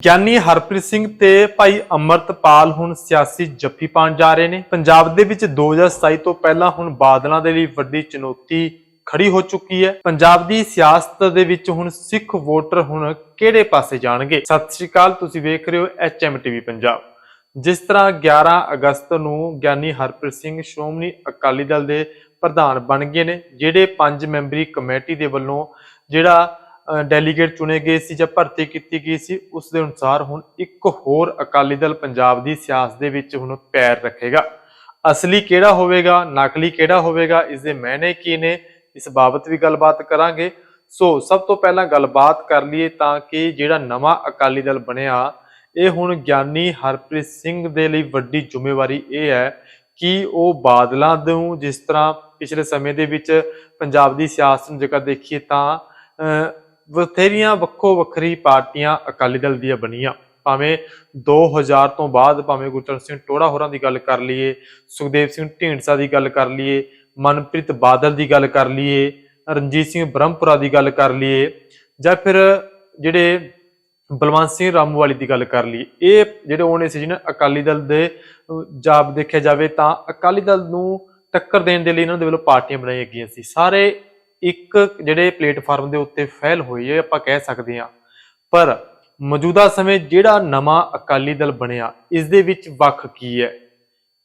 ਗਿਆਨੀ ਹਰਪ੍ਰੀਤ ਸਿੰਘ ਤੇ ਭਾਈ ਅਮਰਤਪਾਲ ਹੁਣ ਸਿਆਸੀ ਜੱਫੀ ਪਾਉਣ ਜਾ ਰਹੇ ਨੇ। ਪੰਜਾਬ ਦੇ ਵਿੱਚ 2027 ਤੋਂ ਪਹਿਲਾਂ ਹੁਣ ਬਾਦਲਾਂ ਦੇ ਲਈ ਵੱਡੀ ਚੁਣੌਤੀ ਖੜੀ ਹੋ ਚੁੱਕੀ ਹੈ। ਪੰਜਾਬ ਦੀ ਸਿਆਸਤ ਦੇ ਵਿੱਚ ਹੁਣ ਸਿੱਖ ਵੋਟਰ ਹੁਣ ਕਿਹੜੇ ਪਾਸੇ ਜਾਣਗੇ? ਸਤਿ ਸ਼੍ਰੀ ਅਕਾਲ, ਤੁਸੀਂ ਵੇਖ ਰਹੇ ਹੋ ਐਚਐਮਟੀਵੀ ਪੰਜਾਬ। ਜਿਸ ਤਰ੍ਹਾਂ 11 ਅਗਸਤ ਨੂੰ ਗਿਆਨੀ ਹਰਪ੍ਰੀਤ ਸਿੰਘ ਸ਼੍ਰੋਮਣੀ ਅਕਾਲੀ ਦਲ ਦੇ ਪ੍ਰਧਾਨ ਬਣ ਗਏ ਨੇ, ਜਿਹੜੇ ਪੰਜ ਮੈਂਬਰੀ ਕਮੇਟੀ ਦੇ ਵੱਲੋਂ ਜਿਹੜਾ ਡੈਲੀਗੇਟ ਚੁਣੇ ਗਏ ਸੀ ਜਾਂ ਭਰਤੀ ਕੀਤੀ ਗਈ ਸੀ, ਉਸ ਦੇ ਅਨੁਸਾਰ ਹੁਣ ਇੱਕ ਹੋਰ ਅਕਾਲੀ ਦਲ ਪੰਜਾਬ ਦੀ ਸਿਆਸਤ ਦੇ ਵਿੱਚ ਹੁਣ ਪੈਰ ਰੱਖੇਗਾ। ਅਸਲੀ ਕਿਹੜਾ ਹੋਵੇਗਾ, ਨਕਲੀ ਕਿਹੜਾ ਹੋਵੇਗਾ ਇਸ ਦੇ ਮਾਇਨੇ ਕੀ ਨੇ, ਇਸ ਬਾਬਤ ਵੀ ਗੱਲਬਾਤ ਕਰਾਂਗੇ। ਸੋ ਸਭ ਤੋਂ ਪਹਿਲਾਂ ਗੱਲਬਾਤ ਕਰ ਲਈਏ ਤਾਂ ਕਿ ਜਿਹੜਾ ਨਵਾਂ ਅਕਾਲੀ ਦਲ ਬਣਿਆ, ਇਹ ਹੁਣ ਗਿਆਨੀ ਹਰਪ੍ਰੀਤ ਸਿੰਘ ਦੇ ਲਈ ਵੱਡੀ ਜ਼ਿੰਮੇਵਾਰੀ ਇਹ ਹੈ ਕਿ ਉਹ ਬਾਦਲਾਂ ਨੂੰ ਜਿਸ ਤਰ੍ਹਾਂ ਪਿਛਲੇ ਸਮੇਂ ਦੇ ਵਿੱਚ ਪੰਜਾਬ ਦੀ ਸਿਆਸਤ ਨੂੰ ਜੇਕਰ ਦੇਖੀਏ ਤਾਂ ਬਥੇਰੀਆਂ ਵੱਖੋ ਵੱਖਰੀ ਪਾਰਟੀਆਂ ਅਕਾਲੀ ਦਲ ਦੀਆਂ ਬਣੀਆਂ। ਭਾਵੇਂ 2000 ਤੋਂ ਬਾਅਦ ਭਾਵੇਂ ਗੁਰਚਰਨ ਸਿੰਘ ਟੋੜਾ ਹੋਰਾਂ ਦੀ ਗੱਲ ਕਰ ਲਈਏ ਸੁਖਦੇਵ ਸਿੰਘ ਢੀਂਡਸਾ ਦੀ ਗੱਲ ਕਰ ਲਈਏ ਮਨਪ੍ਰੀਤ ਬਾਦਲ ਦੀ ਗੱਲ ਕਰ ਲਈਏ ਰਣਜੀਤ ਸਿੰਘ ਬ੍ਰਹਮਪੁਰਾ ਦੀ ਗੱਲ ਕਰ ਲਈਏ ਜਾਂ ਫਿਰ ਜਿਹੜੇ ਬਲਵੰਤ ਸਿੰਘ ਰਾਮੂਵਾਲੀ ਦੀ ਗੱਲ ਕਰ ਲਈ ਇਹ ਜਿਹੜੇ ਉਹਨੇ ਸੀ ਜਿਹਨੇ ਅਕਾਲੀ ਦਲ ਦੇ ਅਹ, ਜਾਬ ਦੇਖਿਆ ਜਾਵੇ ਤਾਂ ਅਕਾਲੀ ਦਲ ਨੂੰ ਟੱਕਰ ਦੇਣ ਦੇ ਲਈ ਇਹਨਾਂ ਦੇ ਵੱਲੋਂ ਪਾਰਟੀਆਂ ਬਣਾਈਆਂ ਗਈਆਂ ਸੀ। ਸਾਰੇ ਇੱਕ ਜਿਹੜੇ ਪਲੇਟਫਾਰਮ ਦੇ ਉੱਤੇ ਫੈਲ ਹੋਈ ਹੈ ਆਪਾਂ ਕਹਿ ਸਕਦੇ ਹਾਂ। ਪਰ ਮੌਜੂਦਾ ਸਮੇਂ ਜਿਹੜਾ ਨਵਾਂ ਅਕਾਲੀ ਦਲ ਬਣਿਆ ਇਸ ਦੇ ਵਿੱਚ ਵੱਖ ਕੀ ਹੈ?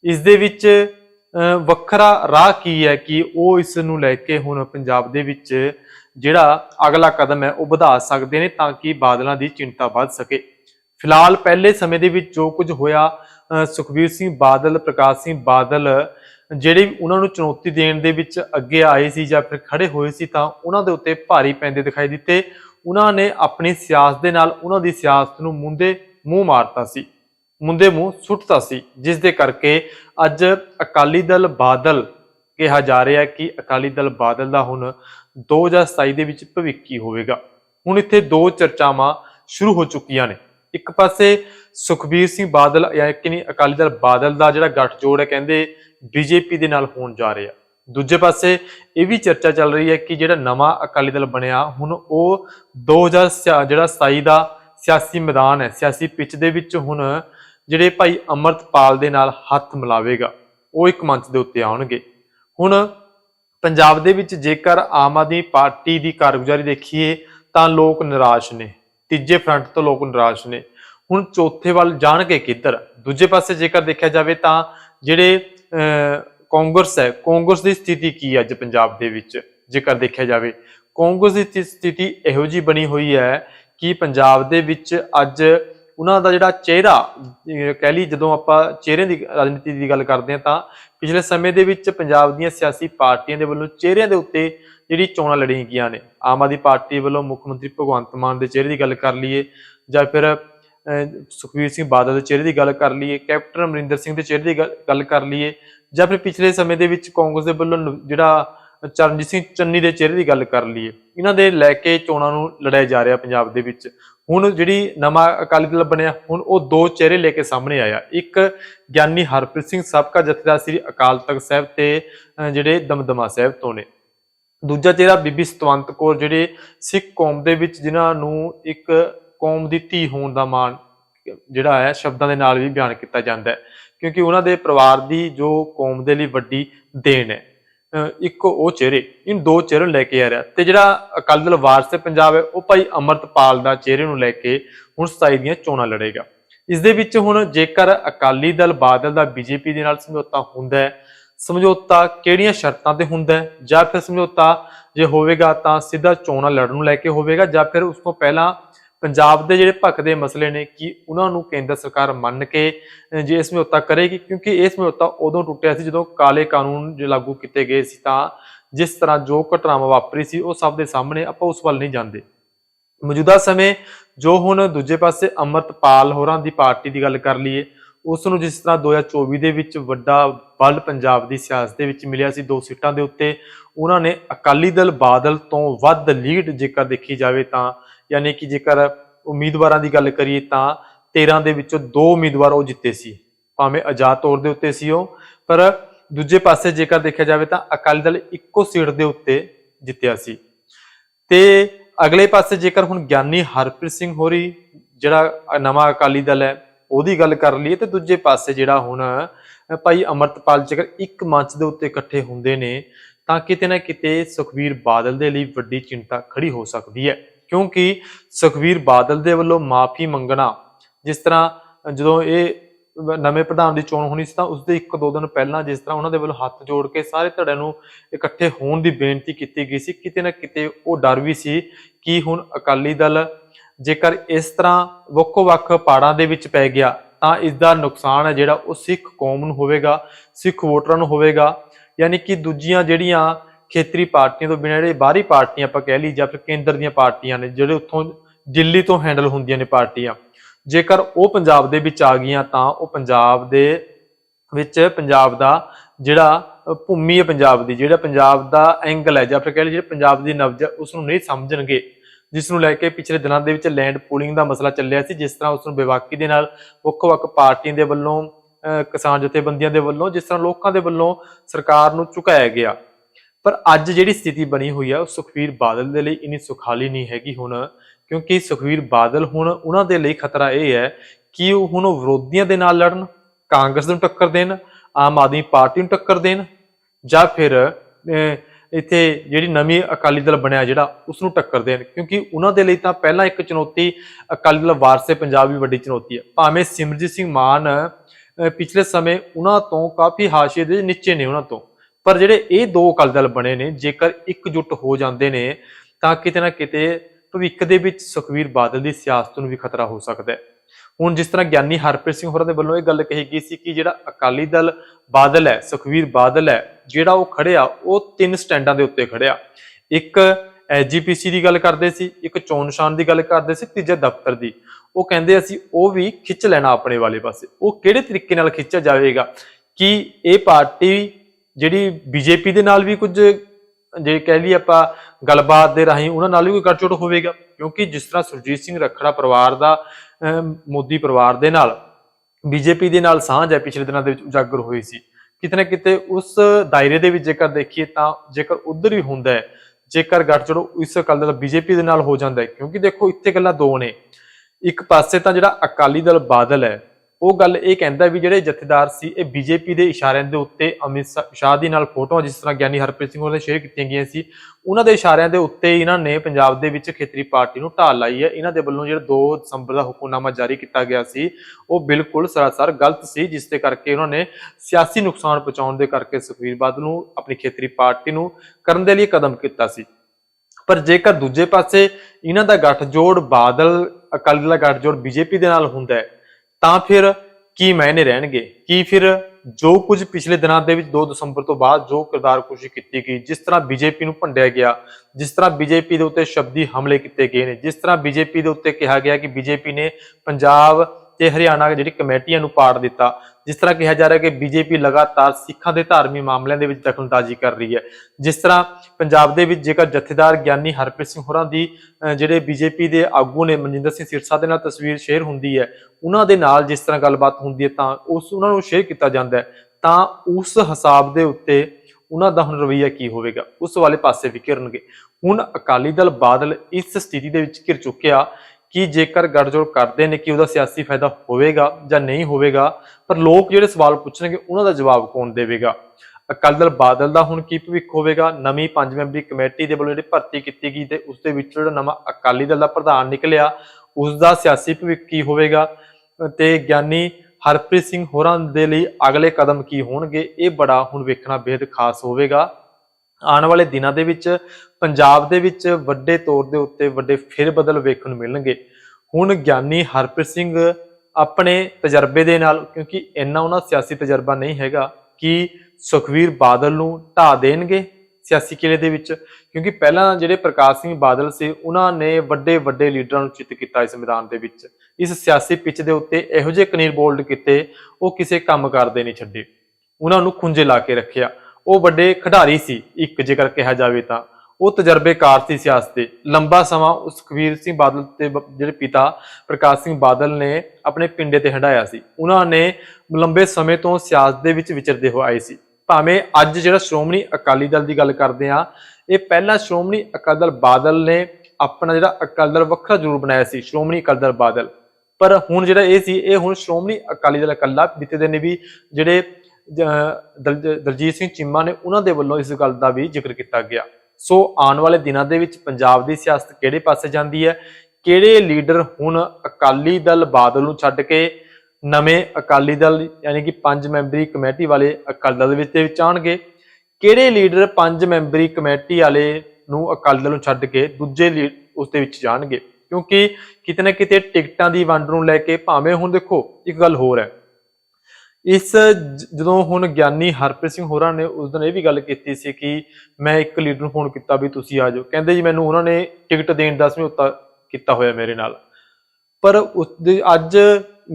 ਇਸ ਦੇ ਵਿੱਚ ਅਹ, ਵੱਖਰਾ ਰਾਹ ਕੀ ਹੈ ਕਿ ਉਹ ਇਸ ਨੂੰ ਲੈ ਕੇ ਹੁਣ ਪੰਜਾਬ ਦੇ ਵਿੱਚ ਜਿਹੜਾ ਅਗਲਾ ਕਦਮ ਹੈ ਉਹ ਵਧਾ ਸਕਦੇ ਨੇ ਤਾਂ ਕਿ ਬਾਦਲਾਂ ਦੀ ਚਿੰਤਾ ਵੱਧ ਸਕੇ। ਫਿਲਹਾਲ ਪਹਿਲੇ ਸਮੇਂ ਦੇ ਵਿੱਚ ਜੋ ਕੁਝ ਹੋਇਆ ਅਹ, ਸੁਖਬੀਰ ਸਿੰਘ ਬਾਦਲ ਪ੍ਰਕਾਸ਼ ਸਿੰਘ ਬਾਦਲ ਜਿਹੜੇ ਉਹਨਾਂ ਨੂੰ ਚੁਣੌਤੀ ਦੇਣ ਦੇ ਵਿੱਚ ਅੱਗੇ ਆਏ ਸੀ ਜਾਂ ਫਿਰ ਖੜੇ ਹੋਏ ਸੀ ਤਾਂ ਉਹਨਾਂ ਦੇ ਉੱਤੇ ਭਾਰੀ ਪੈਂਦੇ ਦਿਖਾਈ ਦਿੱਤੇ। ਉਹਨਾਂ ਨੇ ਆਪਣੀ ਸਿਆਸਤ ਦੇ ਨਾਲ ਉਹਨਾਂ ਦੀ ਸਿਆਸਤ ਨੂੰ ਮੁੰਦੇ ਮੂੰਹ ਮਾਰਤਾ ਸੀ ਮੁੰਦੇ ਮੂੰਹ ਸੁੱਟਤਾ ਸੀ, ਜਿਸ ਦੇ ਕਰਕੇ ਅੱਜ ਅਕਾਲੀ ਦਲ ਬਾਦਲ ਕਿਹਾ ਜਾ ਰਿਹਾ ਕਿ ਅਕਾਲੀ ਦਲ ਬਾਦਲ ਦਾ ਹੁਣ 2027 ਦੇ ਵਿੱਚ ਭਵਿੱਖ ਕੀ ਹੋਵੇਗਾ। ਹੁਣ ਇੱਥੇ ਦੋ ਚਰਚਾਵਾਂ ਸ਼ੁਰੂ ਹੋ ਚੁੱਕੀਆਂ ਨੇ। ਇੱਕ ਪਾਸੇ ਸੁਖਬੀਰ ਸਿੰਘ ਬਾਦਲ ਜਾਂ ਕਿ ਨਹੀਂ, ਅਕਾਲੀ ਦਲ ਬਾਦਲ ਦਾ ਜਿਹੜਾ ਗੱਠਜੋੜ ਹੈ, ਕਹਿੰਦੇ ਬੀਜੇਪੀ ਦੇ ਨਾਲ ਹੋਣ ਜਾ ਰਿਹਾ ਦੂਜੇ ਪਾਸੇ ਇਹ ਵੀ ਚਰਚਾ ਚੱਲ ਰਹੀ ਹੈ ਕਿ ਜਿਹੜਾ ਨਵਾਂ ਅਕਾਲੀ ਦਲ ਬਣਿਆ, ਹੁਣ ਉਹ 2000 ਸਿਆ- ਜਿਹੜਾ 27 ਦਾ ਸਿਆਸੀ ਮੈਦਾਨ ਹੈ, ਸਿਆਸੀ ਪਿੱਚ ਦੇ ਵਿੱਚ ਹੁਣ ਜਿਹੜੇ ਭਾਈ ਅਮਰਤਪਾਲ ਦੇ ਨਾਲ ਹੱਥ ਮਿਲਾਵੇਗਾ, ਉਹ ਇੱਕ ਮੰਚ ਦੇ ਉੱਤੇ ਆਉਣਗੇ। ਹੁਣ ਪੰਜਾਬ ਦੇ ਵਿੱਚ ਜੇਕਰ ਆਮ ਆਦਮੀ ਪਾਰਟੀ ਦੀ ਕਾਰਗੁਜ਼ਾਰੀ ਦੇਖੀਏ, ਤਾਂ ਲੋਕ ਨਿਰਾਸ਼ ਨੇ। ਤੀਜੇ ਫਰੰਟ ਤੋਂ ਲੋਕ ਨਿਰਾਸ਼ ਨੇ। ਹੁਣ ਚੌਥੇ ਵੱਲ ਜਾਣਗੇ ਕਿੱਧਰ? ਦੂਜੇ ਪਾਸੇ ਜੇਕਰ ਦੇਖਿਆ ਜਾਵੇ ਤਾਂ ਜਿਹੜੇ ਕਾਂਗਰਸ ਹੈ। ਕਾਂਗਰਸ ਦੀ ਸਥਿਤੀ ਕੀ ਹੈ ਅੱਜ ਪੰਜਾਬ ਦੇ ਵਿੱਚ? ਜੇਕਰ ਦੇਖਿਆ ਜਾਵੇ, ਕਾਂਗਰਸ ਦੀ ਸਥਿ- ਸਥਿਤੀ ਇਹੋ ਜੀ ਬਣੀ ਹੋਈ ਹੈ ਕਿ ਪੰਜਾਬ ਦੇ ਵਿੱਚ ਅੱਜ ਉਹਨਾਂ ਦਾ ਜਿਹੜਾ ਚਿਹਰਾ ਕਹਿ ਲਈ ਜਦੋਂ ਆਪਾਂ ਚਿਹਰੇ ਦੀ ਰਾਜਨੀਤੀ ਦੀ ਗੱਲ ਕਰਦੇ ਹਾਂ ਤਾਂ ਪਿਛਲੇ ਸਮੇਂ ਦੇ ਵਿੱਚ ਪੰਜਾਬ ਦੀਆਂ ਸਿਆਸੀ ਪਾਰਟੀਆਂ ਦੇ ਵੱਲੋਂ ਚਿਹਰਿਆਂ ਦੇ ਉੱਤੇ ਜਿਹੜੀ ਚੋਣਾਂ ਲੜੀਆਂ ਗਈਆਂ ਨੇ। ਆਮ ਆਦਮੀ ਪਾਰਟੀ ਵੱਲੋਂ ਮੁੱਖ ਮੰਤਰੀ ਭਗਵੰਤ ਮਾਨ ਦੇ ਚਿਹਰੇ ਦੀ ਗੱਲ ਕਰ ਲਈਏ ਜਾਂ ਫਿਰ ਅਹ, ਸੁਖਬੀਰ ਸਿੰਘ ਬਾਦਲ ਦੇ ਚਿਹਰੇ ਦੀ ਗੱਲ ਕਰ ਲਈਏ ਕੈਪਟਨ ਅਮਰਿੰਦਰ ਸਿੰਘ ਦੇ ਚਿਹਰੇ ਦੀ ਗੱਲ- ਗੱਲ ਕਰ ਲਈਏ ਜਾਂ ਫਿਰ ਪਿਛਲੇ ਸਮੇਂ ਦੇ ਵਿੱਚ ਕਾਂਗਰਸ ਦੇ ਵੱਲੋਂ ਜਿਹੜਾ ਚਰਨਜੀਤ ਸਿੰਘ ਚੰਨੀ ਦੇ ਚਿਹਰੇ ਦੀ ਗੱਲ ਕਰ ਲਈਏ ਇਹਨਾਂ ਦੇ ਲੈ ਕੇ ਚੋਣਾਂ ਨੂੰ ਲੜਾਇਆ ਜਾ ਰਿਹਾ ਪੰਜਾਬ ਦੇ ਵਿੱਚ। ਹੁਣ ਜਿਹੜੀ ਨਵਾਂ ਅਕਾਲੀ ਦਲ ਬਣਿਆ ਹੁਣ ਉਹ ਦੋ ਚਿਹਰੇ ਲੈ ਕੇ ਸਾਹਮਣੇ ਆਇਆ ਇੱਕ ਗਿਆਨੀ ਹਰਪ੍ਰੀਤ ਸਿੰਘ ਸਾਬਕਾ ਜਥੇਦਾਰ ਸ੍ਰੀ ਅਕਾਲ ਤਖਤ ਸਾਹਿਬ ਤੇ ਅਹ, ਜਿਹੜੇ ਦਮਦਮਾ ਸਾਹਿਬ ਤੋਂ ਨੇ। ਦੂਜਾ ਚਿਹਰਾ ਬੀਬੀ ਸਤਵੰਤ ਕੌਰ ਜਿਹੜੇ ਸਿੱਖ ਕੌਮ ਦੇ ਵਿੱਚ ਜਿਨ੍ਹਾਂ ਨੂੰ ਇੱਕ ਕੌਮ ਦੀ ਧੀ ਹੋਣ ਦਾ ਮਾਣ ਜਿਹੜਾ ਹੈ, ਸ਼ਬਦਾਂ ਦੇ ਨਾਲ ਵੀ ਬਿਆਨ ਕੀਤਾ ਜਾਂਦਾ ਹੈ। ਕਿਉਂਕਿ ਉਹਨਾਂ ਦੇ ਪਰਿਵਾਰ ਦੀ ਜੋ ਕੌਮ ਦੇ ਲਈ ਵੱਡੀ ਦੇਣ ਹੈ ਇੱਕ ਉਹ ਚਿਹਰੇ ਇਨ ਦੋ ਚਿਹਰੇ ਲੈ ਕੇ ਆ ਰਿਹਾ। ਤੇ ਜਿਹੜਾ ਅਕਾਲੀ ਦਲ ਵਾਰਸ ਪੰਜਾਬ ਹੈ ਉਹ ਭਾਈ ਅਮਰਤਪਾਲ ਦਾ ਚਿਹਰੇ ਨੂੰ ਲੈ ਕੇ ਹੁਣ 27 ਦੀਆਂ ਚੋਣਾਂ ਲੜੇਗਾ। ਇਸ ਦੇ ਵਿੱਚ ਹੁਣ ਜੇਕਰ ਅਕਾਲੀ ਦਲ ਬਾਦਲ ਦਾ ਬੀਜੇਪੀ ਦੇ ਨਾਲ ਸਮਝੌਤਾ ਹੁੰਦਾ ਹੈ, ਸਮਝੌਤਾ ਕਿਹੜੀਆਂ ਸ਼ਰਤਾਂ ਤੇ ਹੁੰਦਾ ਹੈ, ਜਾਂ ਫਿਰ ਸਮਝੌਤਾ ਜੇ ਹੋਵੇਗਾ ਤਾਂ ਸਿੱਧਾ ਚੋਣਾਂ ਲੜਨ ਨੂੰ ਲੈ ਕੇ ਹੋਵੇਗਾ, ਜਾਂ ਫਿਰ ਉਸ ਤੋਂ ਪਹਿਲਾਂ ਪੰਜਾਬ ਦੇ ਜਿਹੜੇ ਭਖਦੇ ਮਸਲੇ ਨੇ, ਕਿ ਉਹਨਾਂ ਨੂੰ ਕੇਂਦਰ ਸਰਕਾਰ ਮੰਨ ਕੇ ਜੇ ਇਹ ਸਮਝੌਤਾ ਕਰੇਗੀ? ਕਿਉਂਕਿ ਇਹ ਸਮਝੌਤਾ ਉਦੋਂ ਟੁੱਟਿਆ ਸੀ ਜਦੋਂ ਕਾਲੇ ਕਾਨੂੰਨ ਜੇ ਲਾਗੂ ਕੀਤੇ ਗਏ ਸੀ ਤਾਂ ਜਿਸ ਤਰ੍ਹਾਂ ਜੋ ਘਟਨਾਵਾਂ ਵਾਪਰੀ ਸੀ, ਉਹ ਸਭ ਦੇ ਸਾਹਮਣੇ ਆਪਾਂ ਉਸ ਵੱਲ ਨਹੀਂ ਜਾਂਦੇ। ਮੌਜੂਦਾ ਸਮੇਂ ਜੋ ਹੁਣ ਦੂਜੇ ਪਾਸੇ ਅਮਰਤਪਾਲ ਹੋਰਾਂ ਦੀ ਪਾਰਟੀ ਦੀ ਗੱਲ ਕਰ ਲਈਏ, ਉਸ ਨੂੰ ਜਿਸ ਤਰ੍ਹਾਂ 2024 ਦੇ ਵਿੱਚ ਵੱਡਾ ਬਲ ਪੰਜਾਬ ਦੀ ਸਿਆਸਤ ਦੇ ਵਿੱਚ ਮਿਲਿਆ ਸੀ ਦੋ ਸੀਟਾਂ ਦੇ ਉੱਤੇ, ਉਹਨਾਂ ਨੇ ਅਕਾਲੀ ਦਲ ਬਾਦਲ ਤੋਂ ਵੱਧ ਲੀਡ ਜੇਕਰ ਦੇਖੀ ਜਾਵੇ ਤਾਂ ਯਾਨੀ ਕਿ ਜੇਕਰ ਉਮੀਦਵਾਰਾਂ ਦੀ ਗੱਲ ਕਰੀਏ ਤਾਂ 13 ਦੇ ਵਿੱਚੋਂ ਦੋ ਉਮੀਦਵਾਰ ਉਹ ਜਿੱਤੇ ਸੀ। ਭਾਵੇਂ ਆਜ਼ਾਦ ਤੌਰ ਦੇ ਉੱਤੇ ਸੀ ਉਹ, ਪਰ ਦੂਜੇ ਪਾਸੇ ਜੇਕਰ ਦੇਖਿਆ ਜਾਵੇ ਤਾਂ ਅਕਾਲੀ ਦਲ ਇੱਕੋ ਸੀਟ ਦੇ ਉੱਤੇ ਜਿੱਤਿਆ ਸੀ। ਤੇ ਅਗਲੇ ਪਾਸੇ ਜੇਕਰ ਹੁਣ ਗਿਆਨੀ ਹਰਪ੍ਰੀਤ ਸਿੰਘ ਹੋਰੀ, ਜਿਹੜਾ ਨਵਾਂ ਅਕਾਲੀ ਦਲ ਹੈ, ਉਹਦੀ ਗੱਲ ਕਰ ਲਈਏ ਤੇ ਦੂਜੇ ਪਾਸੇ ਜਿਹੜਾ ਹੁਣ ਭਾਈ ਅਮਰਤਪਾਲ ਜੇਕਰ ਇੱਕ ਮੰਚ ਦੇ ਉੱਤੇ ਇਕੱਠੇ ਹੁੰਦੇ ਨੇ, ਤਾਂ ਕਿਤੇ ਨਾ ਕਿਤੇ ਸੁਖਵੀਰ ਬਾਦਲ ਦੇ ਲਈ ਵੱਡੀ ਚਿੰਤਾ ਖੜੀ ਹੋ ਸਕਦੀ ਹੈ। ਕਿਉਂਕਿ ਸੁਖਵੀਰ ਬਾਦਲ ਦੇ ਵੱਲੋਂ ਮਾਫੀ ਮੰਗਣਾ, ਜਿਸ ਤਰ੍ਹਾਂ ਜਦੋਂ ਇਹ ਨਵੇਂ ਪ੍ਰਧਾਨ ਦੀ ਚੋਣ ਹੋਣੀ ਸੀ ਤਾਂ ਉਸ ਦੇ ਇੱਕ ਦੋ ਦਿਨ ਪਹਿਲਾਂ ਜਿਸ ਤਰ੍ਹਾਂ ਉਹਨਾਂ ਦੇ ਵੱਲੋਂ ਹੱਥ ਜੋੜ ਕੇ ਸਾਰੇ ਧੜਿਆਂ ਨੂੰ ਇਕੱਠੇ ਹੋਣ ਦੀ ਬੇਨਤੀ ਕੀਤੀ ਗਈ ਸੀ, ਕਿਤੇ ਨਾ ਕਿਤੇ ਉਹ ਡਰ ਵੀ ਸੀ ਕਿ ਹੁਣ ਅਕਾਲੀ ਦਲ ਜੇਕਰ ਇਸ ਤਰ੍ਹਾਂ ਵੱਖੋ-ਵੱਖ ਪਾੜਾਂ ਦੇ ਵਿੱਚ ਪੈ ਗਿਆ ਤਾਂ ਇਸ ਦਾ ਨੁਕਸਾਨ ਹੈ ਜਿਹੜਾ ਉਹ ਸਿੱਖ ਕੌਮ ਨੂੰ ਹੋਵੇਗਾ, ਸਿੱਖ ਵੋਟਰਾਂ ਨੂੰ ਹੋਵੇਗਾ, ਯਾਨੀ ਕਿ ਦੂਜੀਆਂ ਜਿਹੜੀਆਂ ਖੇਤਰੀ ਪਾਰਟੀਆਂ ਤੋਂ ਬਿਨਾਂ ਜਿਹੜੇ ਬਾਹਰੀ ਪਾਰਟੀਆਂ ਆਪਾਂ ਕਹਿ ਲਈ ਜਾਂ ਫਿਰ ਕੇਂਦਰ ਦੀਆਂ ਪਾਰਟੀਆਂ ਨੇ ਜਿਹੜੇ ਉੱਥੋਂ ਦਿੱਲੀ ਤੋਂ ਹੈਂਡਲ ਹੁੰਦੀਆਂ ਨੇ ਪਾਰਟੀਆਂ। ਜੇਕਰ ਉਹ ਪੰਜਾਬ ਦੇ ਵਿੱਚ ਆ ਗਈਆਂ ਤਾਂ ਉਹ ਪੰਜਾਬ ਦੇ ਵਿੱਚ ਪੰਜਾਬ ਦਾ ਜਿਹੜਾ ਭੂਮੀ ਹੈ ਪੰਜਾਬ ਦੀ ਜਿਹੜਾ ਪੰਜਾਬ ਦਾ ਐਂਗਲ ਹੈ ਜਾਂ ਫਿਰ ਕਹਿ ਲਈ ਜਿਹੜੇ ਪੰਜਾਬ ਦੀ ਨਬਜ ਹੈ, ਉਸ ਨੂੰ ਨਹੀਂ ਸਮਝਣਗੇ। ਜਿਸ ਨੂੰ ਲੈ ਕੇ ਪਿਛਲੇ ਦਿਨਾਂ ਦੇ ਵਿੱਚ ਲੈਂਡ ਪੂਲਿੰਗ ਦਾ ਮਸਲਾ ਚੱਲਿਆ ਸੀ ਜਿਸ ਤਰ੍ਹਾਂ ਉਸ ਨੂੰ ਬੇਵਾਕੀ ਦੇ ਨਾਲ ਵੱਖ-ਵੱਖ ਪਾਰਟੀਆਂ ਦੇ ਵੱਲੋਂ ਅ, ਕਿਸਾਨ ਜਥੇਬੰਦੀਆਂ ਦੇ ਵੱਲੋਂ ਜਿਸ ਤਰ੍ਹਾਂ ਲੋਕਾਂ ਦੇ ਵੱਲੋਂ ਸਰਕਾਰ ਨੂੰ ਝੁਕਾਇਆ ਗਿਆ। ਪਰ ਅੱਜ ਜਿਹੜੀ ਸਥਿਤੀ ਬਣੀ ਹੋਈ ਆ, ਉਹ ਸੁਖਵੀਰ ਬਾਦਲ ਦੇ ਲਈ ਇਨੀ ਸੁਖਾਲੀ ਨਹੀਂ ਹੈਗੀ ਹੁਣ, ਕਿਉਂਕਿ ਸੁਖਵੀਰ ਬਾਦਲ ਹੁਣ ਉਹਨਾਂ ਦੇ ਲਈ ਖਤਰਾ ਇਹ ਹੈ ਕਿ ਉਹ ਹੁਣ ਵਿਰੋਧੀਆਂ ਦੇ ਨਾਲ ਲੜਨ, ਕਾਂਗਰਸ ਨੂੰ ਟੱਕਰ ਦੇਣ, ਆਮ ਆਦਮੀ ਪਾਰਟੀ ਨੂੰ ਟੱਕਰ ਦੇਣ, ਜਾਂ ਫਿਰ ਇੱਥੇ ਜਿਹੜੀ ਨਵੀਂ ਅਕਾਲੀ ਦਲ ਬਣਿਆ ਜਿਹੜਾ ਉਸ ਨੂੰ ਟੱਕਰ ਦੇਣ, ਕਿਉਂਕਿ ਉਹਨਾਂ ਦੇ ਲਈ ਤਾਂ ਪਹਿਲਾਂ ਇੱਕ ਚੁਣੌਤੀ ਅਕਾਲੀ ਦਲ ਵਾਰਸੇ ਪੰਜਾਬ ਵੀ ਵੱਡੀ ਚੁਣੌਤੀ ਹੈ ਭਾਵੇਂ ਸਿਮਰਜੀਤ ਸਿੰਘ ਮਾਨ ਪਿਛਲੇ ਸਮੇਂ ਉਹਨਾਂ ਤੋਂ ਕਾਫੀ ਹਾਸ਼ੀਏ ਦੇ ਨੀਚੇ ਨੇ ਉਹਨਾਂ ਤੋਂ। ਪਰ ਜਿਹੜੇ ਇਹ ਦੋ ਅਕਾਲੀ ਦਲ ਬਣੇ ਨੇ, ਜੇਕਰ ਇਕਜੁੱਟ ਹੋ ਜਾਂਦੇ ਨੇ, ਤਾਂ ਕਿਤੇ ਨਾ ਕਿਤੇ ਭਵਿੱਖ ਦੇ ਵਿੱਚ ਸੁਖਵੀਰ ਬਾਦਲ ਦੀ ਸਿਆਸਤ ਨੂੰ ਵੀ ਖਤਰਾ ਹੋ ਸਕਦਾ ਹੈ। ਹੁਣ ਜਿਸ ਤਰ੍ਹਾਂ ਗਿਆਨੀ ਹਰਪ੍ਰੀਤ ਸਿੰਘ ਹੋਰਾਂ ਦੇ ਵੱਲੋਂ ਇਹ ਗੱਲ ਕਹੀ ਗਈ ਸੀ ਕਿ ਜਿਹੜਾ ਅਕਾਲੀ ਦਲ ਬਾਦਲ ਹੈ, ਸੁਖਵੀਰ ਬਾਦਲ ਹੈ, ਜਿਹੜਾ ਉਹ ਖੜਿਆ ਉਹ ਤਿੰਨ ਸਟੈਂਡਾਂ ਦੇ ਉੱਤੇ ਖੜਿਆ ਇੱਕ ਐਜੀਪੀਸੀ ਦੀ ਗੱਲ ਕਰਦੇ ਸੀ, ਇੱਕ ਚੋਣ ਨਿਸ਼ਾਨ ਦੀ ਗੱਲ ਕਰਦੇ ਸੀ, ਤੀਜੇ ਦਫ਼ਤਰ ਦੀ। ਉਹ ਕਹਿੰਦੇ ਅਸੀਂ ਉਹ ਵੀ ਖਿੱਚ ਲੈਣਾ ਆਪਣੇ ਵਾਲੇ ਪਾਸੇ। ਉਹ ਕਿਹੜੇ ਤਰੀਕੇ ਨਾਲ ਖਿੱਚਿਆ ਜਾਵੇਗਾ ਕਿ ਇਹ ਪਾਰਟੀ ਜਿਹੜੀ ਬੀਜੇਪੀ ਦੇ ਨਾਲ ਵੀ ਕੁਝ, ਜੇ ਕਹਿ ਲਈ ਆਪਾਂ ਗੱਲਬਾਤ ਦੇ ਰਾਹੀਂ, ਉਹਨਾਂ ਨਾਲ ਵੀ ਕੋਈ ਗੱਠਜੋੜ ਹੋਵੇਗਾ? ਕਿਉਂਕਿ ਜਿਸ ਤਰ੍ਹਾਂ ਸੁਰਜੀਤ ਸਿੰਘ ਰੱਖੜਾ ਪਰਿਵਾਰ ਦਾ ਮੋਦੀ ਪਰਿਵਾਰ ਦੇ ਨਾਲ, ਬੀਜੇਪੀ ਦੇ ਨਾਲ ਸਾਂਝ ਹੈ, ਪਿਛਲੇ ਦਿਨਾਂ ਦੇ ਵਿੱਚ ਉਜਾਗਰ ਹੋਈ ਸੀ। ਕਿਤੇ ਨਾ ਕਿਤੇ ਉਸ ਦਾਇਰੇ ਦੇ ਵਿੱਚ ਜੇਕਰ ਦੇਖੀਏ ਤਾਂ ਜੇਕਰ ਉਧਰ ਵੀ ਹੁੰਦਾ ਹੈ, ਜੇਕਰ ਗੱਠਜੋੜ ਇਸ ਅਕਾਲੀ ਦਲ ਬੀਜੇਪੀ ਦੇ ਨਾਲ ਹੋ ਜਾਂਦਾ ਹੈ, ਕਿਉਂਕਿ ਦੇਖੋ ਇੱਥੇ ਗੱਲਾਂ ਦੋ ਨੇ। ਇੱਕ ਪਾਸੇ ਤਾਂ ਜਿਹੜਾ ਅਕਾਲੀ ਦਲ ਬਾਦਲ ਹੈ ਉਹ ਗੱਲ ਇਹ ਕਹਿੰਦਾ ਵੀ ਜਿਹੜੇ ਜਥੇਦਾਰ ਸੀ, ਇਹ ਬੀਜੇਪੀ ਦੇ ਇਸ਼ਾਰਿਆਂ ਦੇ ਉੱਤੇ ਅਮਿਤ ਸ਼ਾ- ਸ਼ਾਹ ਦੀ ਨਾਲ ਫੋਟੋਆਂ ਜਿਸ ਤਰ੍ਹਾਂ ਗਿਆਨੀ ਹਰਪ੍ਰੀਤ ਸਿੰਘ ਹੋਰਾਂ ਨੇ ਸ਼ੇਅਰ ਕੀਤੀਆਂ ਗਈਆਂ ਸੀ, ਉਹਨਾਂ ਦੇ ਇਸ਼ਾਰਿਆਂ ਦੇ ਉੱਤੇ ਇਹਨਾਂ ਨੇ ਪੰਜਾਬ ਦੇ ਵਿੱਚ ਖੇਤਰੀ ਪਾਰਟੀ ਨੂੰ ਢਾਲ ਲਾਈ ਹੈ। ਇਹਨਾਂ ਦੇ ਵੱਲੋਂ ਜਿਹੜਾ 2 ਦਸੰਬਰ ਦਾ ਹੁਕਮਨਾਮਾ ਜਾਰੀ ਕੀਤਾ ਗਿਆ ਸੀ, ਉਹ ਬਿਲਕੁਲ ਸਰਾਸਰ ਗਲਤ ਸੀ, ਜਿਸ ਦੇ ਕਰਕੇ ਉਹਨਾਂ ਨੇ ਸਿਆਸੀ ਨੁਕਸਾਨ ਪਹੁੰਚਾਉਣ ਦੇ ਕਰਕੇ ਸੁਖਬੀਰ ਬਾਦਲ ਨੂੰ ਆਪਣੀ ਖੇਤਰੀ ਪਾਰਟੀ ਨੂੰ ਕਰਨ ਦੇ ਲਈ ਕਦਮ ਕੀਤਾ ਸੀ। ਪਰ ਜੇਕਰ ਦੂਜੇ ਪਾਸੇ ਇਹਨਾਂ ਦਾ ਗੱਠਜੋੜ ਬਾਦਲ, ਅਕਾਲੀ ਦਲ ਦਾ ਗੱਠਜੋੜ ਬੀਜੇਪੀ ਦੇ ਨਾਲ ਹੁੰਦਾ ਹੈ ਤਾਂ ਫਿਰ ਕੀ ਮਾਇਨੇ ਰਹਿਣਗੇ? ਕੀ ਫਿਰ ਜੋ ਕੁਝ ਪਿਛਲੇ ਦਿਨਾਂ ਦੇ ਵਿੱਚ 2 ਦਸੰਬਰ ਤੋਂ ਬਾਅਦ ਜੋ ਕਿਰਦਾਰ ਕੋਸ਼ਿਸ਼ ਕੀਤੀ ਗਈ, ਜਿਸ ਤਰ੍ਹਾਂ ਬੀਜੇਪੀ ਨੂੰ ਭੰਡਿਆ ਗਿਆ, ਜਿਸ ਤਰ੍ਹਾਂ ਬੀਜੇਪੀ ਦੇ ਉੱਤੇ ਸ਼ਬਦੀ ਹਮਲੇ ਕੀਤੇ ਗਏ ਨੇ, ਜਿਸ ਤਰ੍ਹਾਂ ਬੀਜੇਪੀ ਦੇ ਉੱਤੇ ਕਿਹਾ ਗਿਆ ਕਿ ਬੀਜੇਪੀ ਨੇ ਪੰਜਾਬ ਤੇ ਹਰਿਆਣਾ ਜਿਹੜੀ ਕਮੇਟੀਆਂ ਨੂੰ ਪਾੜ ਦਿੱਤਾ, ਜਿਸ ਤਰ੍ਹਾਂ ਕਿਹਾ ਜਾ ਰਿਹਾ ਕਿ ਬੀਜੇਪੀ ਲਗਾਤਾਰ ਸਿੱਖਾਂ ਦੇ ਧਾਰਮਿਕ ਮਾਮਲਿਆਂ ਦੇ ਵਿੱਚ ਦਖਲਅੰਦਾਜ਼ੀ ਕਰ ਰਹੀ ਹੈ। ਜਿਸ ਤਰ੍ਹਾਂ ਪੰਜਾਬ ਦੇ ਵਿੱਚ ਜੇਕਰ ਜਥੇਦਾਰ ਗਿਆਨੀ ਹਰਪ੍ਰੀਤ ਸਿੰਘ ਹੋਰਾਂ ਦੀ ਜਿਹੜੇ ਬੀਜੇਪੀ ਦੇ ਆਗੂ ਨੇ ਮਨਜਿੰਦਰ ਸਿੰਘ ਸਿਰਸਾ ਦੇ ਨਾਲ ਤਸਵੀਰ ਸ਼ੇਅਰ ਹੁੰਦੀ ਹੈ, ਉਹਨਾਂ ਦੇ ਨਾਲ ਜਿਸ ਤਰ੍ਹਾਂ ਗੱਲਬਾਤ ਹੁੰਦੀ ਹੈ ਤਾਂ ਉਸ, ਉਹਨਾਂ ਨੂੰ ਸ਼ੇਅਰ ਕੀਤਾ ਜਾਂਦਾ ਹੈ। ਤਾਂ ਉਸ ਹਿਸਾਬ ਦੇ ਉੱਤੇ ਉਹਨਾਂ ਦਾ ਹੁਣ ਰਵਈਆ ਕੀ ਹੋਵੇਗਾ? ਉਸ ਵਾਲੇ ਪਾਸੇ ਵੀ ਘਿਰਨਗੇ। ਹੁਣ ਅਕਾਲੀ ਦਲ ਬਾਦਲ ਇਸ ਸਥਿਤੀ ਦੇ ਵਿੱਚ ਘਿਰ ਚੁੱਕਿਆ ਕਿ ਜੇਕਰ ਗੱਠਜੋੜ ਕਰਦੇ ਨੇ ਕਿ ਉਹਦਾ ਸਿਆਸੀ ਫਾਇਦਾ ਹੋਵੇਗਾ ਜਾਂ ਨਹੀਂ ਹੋਵੇਗਾ, ਪਰ ਲੋਕ ਜਿਹੜੇ ਸਵਾਲ ਪੁੱਛਣਗੇ, ਉਹਨਾਂ ਦਾ ਜਵਾਬ ਕੌਣ ਦੇਵੇਗਾ? ਅਕਾਲੀ ਦਲ ਬਾਦਲ ਦਾ ਹੁਣ ਕੀ ਭਵਿੱਖ ਹੋਵੇਗਾ? ਨਵੀਂ ਪੰਜ ਮੈਂਬਰੀ ਕਮੇਟੀ ਦੇ ਵੱਲੋਂ ਜਿਹੜੀ ਭਰਤੀ ਕੀਤੀ ਗਈ ਤੇ ਉਸ ਦੇ ਵਿੱਚ ਜਿਹੜਾ ਨਵਾਂ ਅਕਾਲੀ ਦਲ ਦਾ ਪ੍ਰਧਾਨ ਨਿਕਲਿਆ ਉਸ ਦਾ ਸਿਆਸੀ ਭਵਿੱਖ ਕੀ ਹੋਵੇਗਾ? ਤੇ ਗਿਆਨੀ ਹਰਪ੍ਰੀਤ ਸਿੰਘ ਹੋਰਾਂ ਦੇ ਲਈ ਅਗਲੇ ਕਦਮ ਕੀ ਹੋਣਗੇ? ਇਹ ਬੜਾ ਹੁਣ ਵੇਖਣਾ ਬੇहद ਖਾਸ ਹੋਵੇਗਾ। ਆਉਣ ਵਾਲੇ ਦਿਨਾਂ ਦੇ ਵਿੱਚ ਪੰਜਾਬ ਦੇ ਵਿੱਚ ਵੱਡੇ ਤੌਰ ਦੇ ਉੱਤੇ ਵੱਡੇ ਫਿਰ ਬਦਲ ਵੇਖਣ ਨੂੰ ਮਿਲਣਗੇ। ਹੁਣ ਗਿਆਨੀ ਹਰਪ੍ਰੀਤ ਸਿੰਘ ਆਪਣੇ ਤਜਰਬੇ ਦੇ ਨਾਲ, ਕਿਉਂਕਿ ਇੰਨਾ ਉਹਨਾਂ ਸਿਆਸੀ ਤਜਰਬਾ ਨਹੀਂ ਹੈਗਾ ਕਿ ਸੁਖਵੀਰ ਬਾਦਲ ਨੂੰ ਢਾ ਦੇਣਗੇ ਸਿਆਸੀ ਕਿਲੇ ਦੇ ਵਿੱਚ, ਕਿਉਂਕਿ ਪਹਿਲਾਂ ਜਿਹੜੇ ਪ੍ਰਕਾਸ਼ ਸਿੰਘ ਬਾਦਲ ਸੀ, ਉਹਨਾਂ ਨੇ ਵੱਡੇ ਵੱਡੇ ਲੀਡਰਾਂ ਨੂੰ ਚਿੱਤ ਕੀਤਾ ਇਸ ਮੈਦਾਨ ਦੇ ਵਿੱਚ। ਇਸ ਸਿਆਸੀ ਪਿੱਚ ਦੇ ਉੱਤੇ ਇਹੋ ਜਿਹੇ ਕਨੀਰ ਬੋਲਡ ਕੀਤੇ, ਉਹ ਕਿਸੇ ਕੰਮ ਕਰਦੇ ਨਹੀਂ ਛੱਡੇ। ਉਹਨਾਂ ਨੂੰ ਖੁੰਝੇ ਲਾ ਕੇ ਰੱਖਿਆ। ਉਹ ਵੱਡੇ ਖਿਡਾਰੀ ਸੀ, ਇੱਕ ਜੇਕਰ ਕਿਹਾ ਜਾਵੇ ਤਾਂ। ਉਹ ਤਜਰਬੇਕਾਰ ਸੀ ਸਿਆਸਤ ਦੇ। ਲੰਬਾ ਸਮਾਂ ਉਸ ਸੁਖਵੀਰ ਸਿੰਘ ਬਾਦਲ ਤੇ ਜਿਹੜੇ ਪਿਤਾ ਪ੍ਰਕਾਸ਼ ਸਿੰਘ ਬਾਦਲ ਨੇ ਆਪਣੇ ਪਿੰਡੇ ਤੇ ਹੰਡਾਇਆ ਸੀ। ਉਹਨਾਂ ਨੇ ਲੰਬੇ ਸਮੇਂ ਤੋਂ ਸਿਆਸਤ ਦੇ ਵਿੱਚ ਵਿਚਰਦੇ ਹੋ ਆਏ ਸੀ। ਭਾਵੇਂ ਅੱਜ ਜਿਹੜਾ ਸ਼੍ਰੋਮਣੀ ਅਕਾਲੀ ਦਲ ਦੀ ਗੱਲ ਕਰਦੇ ਆ ਇਹ ਪਹਿਲਾਂ ਸ਼੍ਰੋਮਣੀ ਅਕਾਲੀ ਦਲ ਬਾਦਲ ਨੇ ਆਪਣਾ ਜਿਹੜਾ ਅਕਾਲੀ ਦਲ ਵੱਖਰਾ ਜ਼ਰੂਰ ਬਣਾਇਆ ਸੀ, ਸ਼੍ਰੋਮਣੀ ਅਕਾਲੀ ਦਲ ਬਾਦਲ। ਪਰ ਹੁਣ ਜਿਹੜਾ ਇਹ ਸੀ, ਇਹ ਹੁਣ ਸ਼੍ਰੋਮਣੀ ਅਕਾਲੀ ਦਲ ਇਕੱਲਾ ਬੀਤੇ ਦਿਨ ਵੀ ਜਿਹੜੇ ਦਲਜੀਤ ਸਿੰਘ ਚੀਮਾ ਨੇ ਉਹਨਾਂ ਦੇ ਵੱਲੋਂ ਇਸ ਗੱਲ ਦਾ ਵੀ ਜ਼ਿਕਰ ਕੀਤਾ ਗਿਆ। ਸੋ ਆਉਣ ਵਾਲੇ ਦਿਨਾਂ ਦੇ ਵਿੱਚ ਪੰਜਾਬ ਦੀ ਸਿਆਸਤ ਕਿਹੜੇ ਪਾਸੇ ਜਾਂਦੀ ਹੈ? ਕਿਹੜੇ ਲੀਡਰ ਹੁਣ ਅਕਾਲੀ ਦਲ ਬਾਦਲ ਨੂੰ ਛੱਡ ਕੇ ਨਵੇਂ ਅਕਾਲੀ ਦਲ ਯਾਨੀ ਕਿ ਪੰਜ ਮੈਂਬਰੀ ਕਮੇਟੀ ਵਾਲੇ ਅਕਾਲੀ ਦਲ ਵਿੱਚ ਦੇ ਵਿੱਚ ਆਉਣਗੇ? ਕਿਹੜੇ ਲੀਡਰ ਪੰਜ ਮੈਂਬਰੀ ਕਮੇਟੀ ਵਾਲੇ ਨੂੰ ਅਕਾਲੀ ਦਲ ਨੂੰ ਛੱਡ ਕੇ ਦੂਜੇ ਲੀਡ ਉਸ ਦੇ ਵਿੱਚ ਜਾਣਗੇ? ਕਿਉਂਕਿ ਕਿਤੇ ਨਾ ਕਿਤੇ ਟਿਕਟਾਂ ਦੀ ਵੰਡ ਨੂੰ ਲੈ ਕੇ ਭਾਵੇਂ ਹੁਣ ਦੇਖੋ, ਇੱਕ ਗੱਲ ਹੋਰ ਹੈ। ਇਸ ਜਦੋਂ ਹੁਣ ਗਿਆਨੀ ਹਰਪ੍ਰੀਤ ਸਿੰਘ ਹੋਰਾਂ ਨੇ ਉਸ ਦਿਨ ਇਹ ਵੀ ਗੱਲ ਕੀਤੀ ਸੀ ਕਿ ਮੈਂ ਇੱਕ ਲੀਡਰ ਨੂੰ ਫੋਨ ਕੀਤਾ ਵੀ ਤੁਸੀਂ ਆ ਜਾਓ। ਕਹਿੰਦੇ ਜੀ ਮੈਨੂੰ ਉਹਨਾਂ ਨੇ ਟਿਕਟ ਦੇਣ ਦਾ ਸਮਝੌਤਾ ਕੀਤਾ ਹੋਇਆ ਮੇਰੇ ਨਾਲ। ਪਰ ਉਸ ਦੇ ਅੱਜ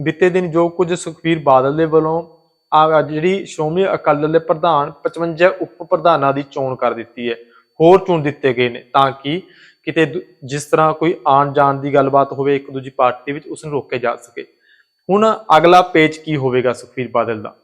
ਬੀਤੇ ਦਿਨ ਜੋ ਕੁਝ ਸੁਖਬੀਰ ਬਾਦਲ ਦੇ ਵੱਲੋਂ ਆ ਜਿਹੜੀ ਸ਼੍ਰੋਮਣੀ ਅਕਾਲੀ ਦਲ ਦੇ ਪ੍ਰਧਾਨ 55 ਉਪ ਪ੍ਰਧਾਨਾਂ ਦੀ ਚੋਣ ਕਰ ਦਿੱਤੀ ਹੈ, ਹੋਰ ਚੁਣ ਦਿੱਤੇ ਗਏ ਨੇ ਤਾਂ ਕਿ ਕਿਤੇ ਜਿਸ ਤਰ੍ਹਾਂ ਕੋਈ ਆਣ ਜਾਣ ਦੀ ਗੱਲਬਾਤ ਹੋਵੇ, ਇੱਕ ਦੂਜੀ ਪਾਰਟੀ ਵਿੱਚ ਉਸ ਨੂੰ ਰੋਕਿਆ ਜਾ ਸਕੇ। ਹੁਣ ਅਗਲਾ ਪੇਜ ਕੀ ਹੋਵੇਗਾ ਸੁਖਬੀਰ ਬਾਦਲ ਦਾ?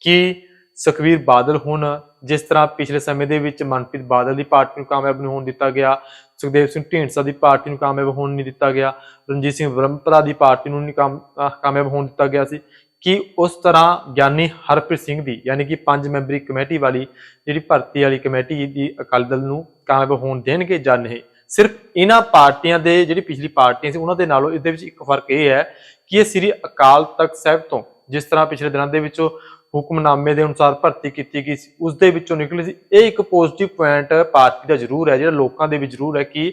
ਕੀ ਸੁਖਬੀਰ ਬਾਦਲ ਹੁਣ ਜਿਸ ਤਰ੍ਹਾਂ ਪਿਛਲੇ ਸਮੇਂ ਦੇ ਵਿੱਚ ਮਨਪ੍ਰੀਤ ਬਾਦਲ ਦੀ ਪਾਰਟੀ ਨੂੰ ਕਾਮਯਾਬ ਨਹੀਂ ਹੋਣ ਦਿੱਤਾ ਗਿਆ, ਸੁਖਦੇਵ ਸਿੰਘ ਢੀਂਡਸਾ ਦੀ ਪਾਰਟੀ ਨੂੰ ਕਾਮਯਾਬ ਹੋਣ ਨਹੀਂ ਦਿੱਤਾ ਗਿਆ, ਰਣਜੀਤ ਸਿੰਘ ਬ੍ਰਹਮਪੁਰਾ ਦੀ ਪਾਰਟੀ ਨੂੰ ਨਹੀਂ ਕਾਮ- ਕਾਮਯਾਬ ਹੋਣ ਦਿੱਤਾ ਗਿਆ ਸੀ, ਕਿ ਉਸ ਤਰ੍ਹਾਂ ਗਿਆਨੀ ਹਰਪ੍ਰੀਤ ਸਿੰਘ ਦੀ ਯਾਨੀ ਕਿ ਪੰਜ ਮੈਂਬਰੀ ਕਮੇਟੀ ਵਾਲੀ ਜਿਹੜੀ ਭਰਤੀ ਵਾਲੀ ਕਮੇਟੀ ਦੀ ਅਕਾਲੀ ਦਲ ਨੂੰ ਕਾਮਯਾਬ ਹੋਣ ਦੇਣਗੇ ਜਾਂ ਨਹੀਂ? ਸਿਰਫ ਇਹਨਾਂ ਪਾਰਟੀਆਂ ਦੇ ਜਿਹੜੀ ਪਿਛਲੀ ਪਾਰਟੀਆਂ ਸੀ, ਉਹਨਾਂ ਦੇ ਨਾਲੋਂ ਇਹਦੇ ਵਿੱਚ ਇੱਕ ਫ਼ਰਕ ਇਹ ਹੈ ਕਿ ਇਹ ਸ੍ਰੀ ਅਕਾਲ ਤਖਤ ਸਾਹਿਬ ਤੋਂ ਜਿਸ ਤਰ੍ਹਾਂ ਪਿਛਲੇ ਦਿਨਾਂ ਦੇ ਵਿੱਚ ਹੁਕਮਨਾਮੇ ਦੇ ਅਨੁਸਾਰ ਭਰਤੀ ਕੀਤੀ ਗਈ ਸੀ, ਉਸ ਦੇ ਵਿੱਚੋਂ ਨਿਕਲੀ ਸੀ। ਇਹ ਇੱਕ ਪੋਜ਼ਿਟਿਵ ਪੁਆਇੰਟ ਪਾਰਟੀ ਦਾ ਜ਼ਰੂਰ ਹੈ, ਜਿਹੜਾ ਲੋਕਾਂ ਦੇ ਵਿੱਚ ਜ਼ਰੂਰ ਹੈ ਕਿ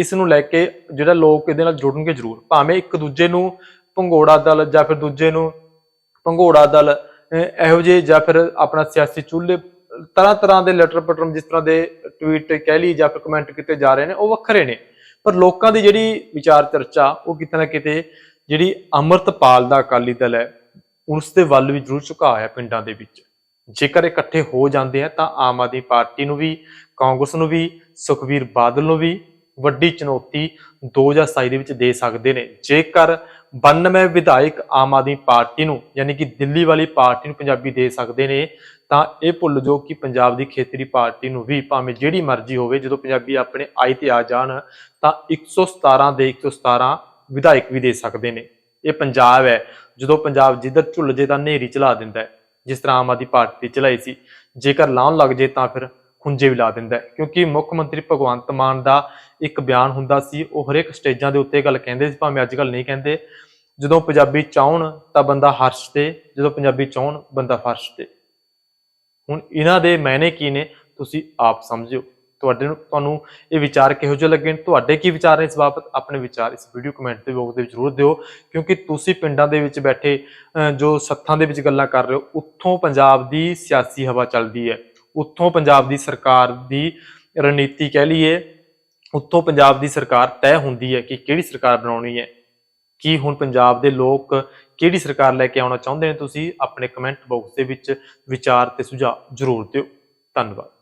ਇਸ ਨੂੰ ਲੈ ਕੇ ਜਿਹੜਾ ਲੋਕ ਇਹਦੇ ਨਾਲ ਜੁੜਨਗੇ ਜ਼ਰੂਰ। ਭਾਵੇਂ ਇੱਕ ਦੂਜੇ ਨੂੰ ਭੰਗੋੜਾ ਦਲ ਜਾਂ ਫਿਰ ਦੂਜੇ ਨੂੰ ਭੰਗੋੜਾ ਦਲ ਇਹੋ ਜਿਹੇ ਜਾਂ ਫਿਰ ਆਪਣਾ ਸਿਆਸੀ ਚੁੱਲ੍ਹੇ ਤਰ੍ਹਾਂ ਤਰ੍ਹਾਂ ਦੇ ਲੈਟਰ ਪਟਰਮ ਜਿਸ ਤਰ੍ਹਾਂ ਦੇ ਟਵੀਟ ਕਹਿ ਲਈ ਜਾਂ ਕਮੈਂਟ ਕੀਤੇ ਜਾ ਰਹੇ ਨੇ, ਉਹ ਵੱਖਰੇ ਨੇ। ਪਰ ਲੋਕਾਂ ਦੀ ਜਿਹੜੀ ਵਿਚਾਰ ਚਰਚਾ, ਉਹ ਕਿਤੇ ਨਾ ਕਿਤੇ ਜਿਹੜੀ ਅੰਮ੍ਰਿਤਪਾਲ ਦਾ ਅਕਾਲੀ ਦਲ ਹੈ, ਉਸ ਦੇ ਵੱਲ ਵੀ ਜ਼ਰੂਰ ਝੁਕਾਅ ਹੈ ਪਿੰਡਾਂ ਦੇ ਵਿੱਚ। ਜੇਕਰ ਇਕੱਠੇ ਹੋ ਜਾਂਦੇ ਆ, ਤਾਂ ਆਮ ਆਦਮੀ ਪਾਰਟੀ ਨੂੰ ਵੀ, ਕਾਂਗਰਸ ਨੂੰ ਵੀ, ਸੁਖਵੀਰ ਬਾਦਲ ਨੂੰ ਵੀ ਵੱਡੀ ਚੁਣੌਤੀ 2027 ਦੇ ਵਿੱਚ ਦੇ ਸਕਦੇ ਨੇ। ਜੇਕਰ 92 ਵਿਧਾਇਕ ਆਮ ਆਦਮੀ ਪਾਰਟੀ ਨੂੰ, ਯਾਨੀ ਕਿ ਦਿੱਲੀ ਵਾਲੀ ਪਾਰਟੀ ਨੂੰ ਪੰਜਾਬੀ ਦੇ ਸਕਦੇ ਨੇ, ਤਾਂ ਇਹ ਭੁੱਲ ਜੋ ਕਿ ਪੰਜਾਬ ਦੀ ਖੇਤਰੀ ਪਾਰਟੀ ਨੂੰ ਵੀ ਭਾਵੇਂ ਜਿਹੜੀ ਮਰਜ਼ੀ ਹੋਵੇ, ਜਦੋਂ ਪੰਜਾਬੀ ਆਪਣੇ ਆਈ ਤੇ ਆ ਜਾਣ, ਤਾਂ 117 ਦੇ 117 ਵਿਧਾਇਕ ਵੀ ਦੇ ਸਕਦੇ ਨੇ। ਇਹ ਪੰਜਾਬ ਹੈ। ਜਦੋਂ ਪੰਜਾਬ ਜਿੱਧਰ ਝੁੱਲ ਜੇ ਤਾਂ ਨੇਰੀ ਚਲਾ ਦਿੰਦਾ ਹੈ, ਜਿਸ ਤਰ੍ਹਾਂ ਆਮ ਆਦਮੀ ਪਾਰਟੀ ਚਲਾਈ ਸੀ। ਜੇਕਰ ਲਾਉਣ ਲੱਗ ਜੇ ਤਾਂ ਫਿਰ ਖੁੰਝੇ ਵੀ ਲਾ ਦਿੰਦਾ ਹੈ। ਕਿਉਂਕਿ ਮੁੱਖ ਮੰਤਰੀ ਭਗਵੰਤ ਮਾਨ ਦਾ ਇੱਕ ਬਿਆਨ ਹੁੰਦਾ ਸੀ, ਉਹ ਹਰੇਕ ਸਟੇਜਾਂ ਦੇ ਉੱਤੇ ਗੱਲ ਕਹਿੰਦੇ ਸੀ, ਭਾਵੇਂ ਅੱਜ ਕੱਲ ਨਹੀਂ ਕਹਿੰਦੇ, ਜਦੋਂ ਪੰਜਾਬੀ ਚਾਹਣ ਤਾਂ ਬੰਦਾ ਹਰਸ਼ ਤੇ ਜਦੋਂ ਪੰਜਾਬੀ ਚਾਹਣ ਬੰਦਾ ਫਰਸ਼ ਤੇ ਹੁਣ ਇਹਨਾਂ ਦੇ ਮਾਇਨੇ ਕੀ ਨੇ, ਤੁਸੀਂ ਆਪ ਸਮਝਿਓ। ਤੁਹਾਡੇ ਨੂੰ, ਤੁਹਾਨੂੰ ਇਹ ਵਿਚਾਰ ਕਿਹੋ ਜਿਹੇ ਲੱਗੇ ਨੇ? ਤੁਹਾਡੇ ਕੀ ਵਿਚਾਰ ਨੇ ਇਸ ਬਾਬਤ? ਆਪਣੇ ਵਿਚਾਰ ਇਸ ਵੀਡੀਓ ਕਮੈਂਟ ਦੇ ਬਾਕਸ ਦੇ ਵਿੱਚ ਜ਼ਰੂਰ ਦਿਓ, ਕਿਉਂਕਿ ਤੁਸੀਂ ਪਿੰਡਾਂ ਦੇ ਵਿੱਚ ਬੈਠੇ ਜੋ ਸੱਥਾਂ ਦੇ ਵਿੱਚ ਗੱਲਾਂ ਕਰ ਰਹੇ ਹੋ, ਉੱਥੋਂ ਪੰਜਾਬ ਦੀ ਸਿਆਸੀ ਹਵਾ ਚੱਲਦੀ ਹੈ। ਉੱਥੋਂ ਪੰਜਾਬ ਦੀ ਸਰਕਾਰ ਦੀ ਰਣਨੀਤੀ ਕਹਿ ਲਈਏ, ਉੱਥੋਂ ਪੰਜਾਬ ਦੀ ਸਰਕਾਰ ਤੈਅ ਹੁੰਦੀ ਹੈ ਕਿ ਕਿਹੜੀ ਸਰਕਾਰ ਬਣਾਉਣੀ ਹੈ, ਕੀ ਹੁਣ ਪੰਜਾਬ ਦੇ ਲੋਕ ਕਿਹੜੀ ਸਰਕਾਰ ਲੈ ਕੇ ਆਉਣਾ ਚਾਹੁੰਦੇ ਨੇ, ਤੁਸੀਂ ਆਪਣੇ ਕਮੈਂਟ ਬਾਕਸ ਦੇ ਵਿੱਚ ਵਿਚਾਰ ਤੇ ਸੁਝਾਅ ਜ਼ਰੂਰ ਦਿਓ। ਧੰਨਵਾਦ।